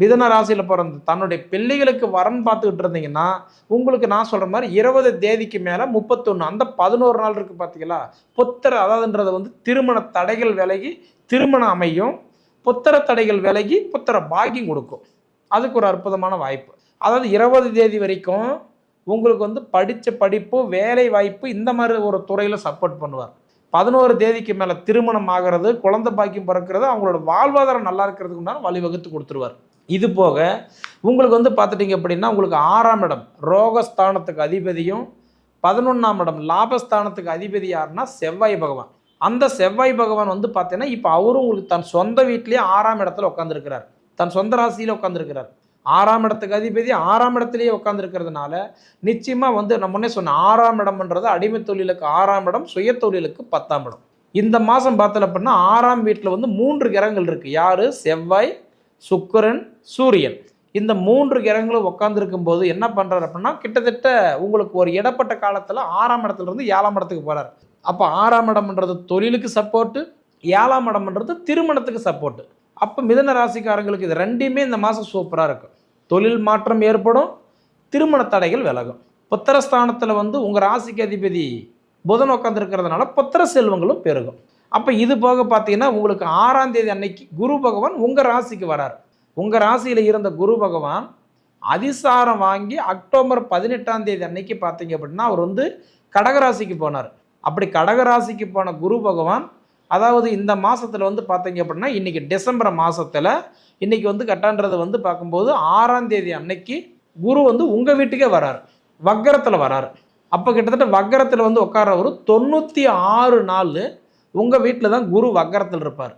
மிதன ராசியில் பிறந்து தன்னுடைய பிள்ளைகளுக்கு வரன் பார்த்துக்கிட்டு இருந்தீங்கன்னா உங்களுக்கு நான் சொல்கிற மாதிரி இருபது தேதிக்கு மேலே முப்பத்தொன்று அந்த பதினோரு நாள் இருக்குது பார்த்தீங்களா புத்திர அதாவதுன்றது வந்து திருமண தடைகள் விலகி திருமணம் அமையும். புத்திர தடைகள் விலகி புத்திர பாக்கியம் கொடுக்கும். அதுக்கு ஒரு அற்புதமான வாய்ப்பு. அதாவது இருபது தேதி வரைக்கும் உங்களுக்கு வந்து படித்த படிப்பு வேலை வாய்ப்பு இந்த மாதிரி ஒரு துறையில் சப்போர்ட் பண்ணுவார். பதினோரு தேதிக்கு மேலே திருமணம் ஆகிறது குழந்தை பாக்கியம் பிறக்கிறது அவங்களோட வாழ்வாதாரம் நல்லா இருக்கிறதுக்கு உண்டான வழிவகுத்து கொடுத்துருவார். இது போக உங்களுக்கு வந்து பார்த்துட்டிங்க அப்படின்னா உங்களுக்கு ஆறாம் இடம் ரோகஸ்தானத்துக்கு அதிபதியும் பதினொன்றாம் இடம் லாபஸ்தானத்துக்கு அதிபதி யாருன்னா செவ்வாய் பகவான். அந்த செவ்வாய் பகவான் வந்து பார்த்தீங்கன்னா இப்போ அவரும் உங்களுக்கு தன் சொந்த வீட்லேயே ஆறாம் இடத்துல உட்காந்துருக்கிறார் தன் சொந்த ராசியில் உட்காந்துருக்கிறார் ஆறாம் இடத்துக்கு அதிபதி ஆறாம் இடத்துலேயே உட்காந்துருக்கிறதுனால நிச்சயமாக வந்து நம்ம முன்னே சொன்ன ஆறாம் இடம்ன்றது அடிமை தொழிலுக்கு ஆறாம் இடம் சுய தொழிலுக்கு பத்தாம் இடம். இந்த மாதம் பார்த்தல அப்படின்னா ஆறாம் வீட்டில் வந்து மூன்று கிரகங்கள் இருக்குது யார்? செவ்வாய் சுக்கரன் சூரியன். இந்த மூன்று கிரகங்களும் உட்காந்துருக்கும் போது என்ன பண்ணுறாரு அப்படின்னா கிட்டத்தட்ட உங்களுக்கு ஒரு இடப்பட்ட காலத்தில் ஆறாம் இடத்துலேருந்து ஏழாம் இடத்துக்கு போகிறார் அப்போ ஆறாம் இடம்ன்றது தொழிலுக்கு சப்போர்ட்டு ஏழாம் இடம்ன்றது திருமணத்துக்கு சப்போர்ட்டு அப்போ மிதன ராசிக்காரங்களுக்கு இது ரெண்டையுமே இந்த மாதம் சூப்பராக இருக்கும். தொழில் மாற்றம் ஏற்படும் திருமண தடைகள் விலகும். புத்திரஸ்தானத்தில் வந்து உங்கள் ராசிக்கு அதிபதி புதன் உட்காந்துருக்கிறதுனால புத்திர செல்வங்களும் பெருகும். அப்போ இது போக பார்த்தீங்கன்னா உங்களுக்கு ஆறாம் தேதி அன்னைக்கு குரு பகவான் உங்கள் ராசிக்கு வரார். உங்கள் ராசியில் இருந்த குரு பகவான் அதிசாரம் வாங்கி அக்டோபர் பதினெட்டாம் தேதி அன்னைக்கு பார்த்தீங்க அப்படின்னா அவர் வந்து கடகராசிக்கு போனார். அப்படி கடகராசிக்கு போன குரு பகவான் அதாவது இந்த மாதத்தில் வந்து பார்த்தீங்க அப்படின்னா இன்றைக்கி டிசம்பர் மாதத்தில் இன்றைக்கி வந்து கட்டான்றது வந்து பார்க்கும்போது ஆறாம் தேதி அன்னைக்கு குரு வந்து உங்கள் வீட்டுக்கே வரார். வக்கரத்தில் வரார். அப்போ கிட்டத்தட்ட வக்கரத்தில் வந்து உட்கார்றவர் தொண்ணூற்றி ஆறு நாள் உங்கள் வீட்டில் தான் குரு வக்கரத்தில் இருப்பார்.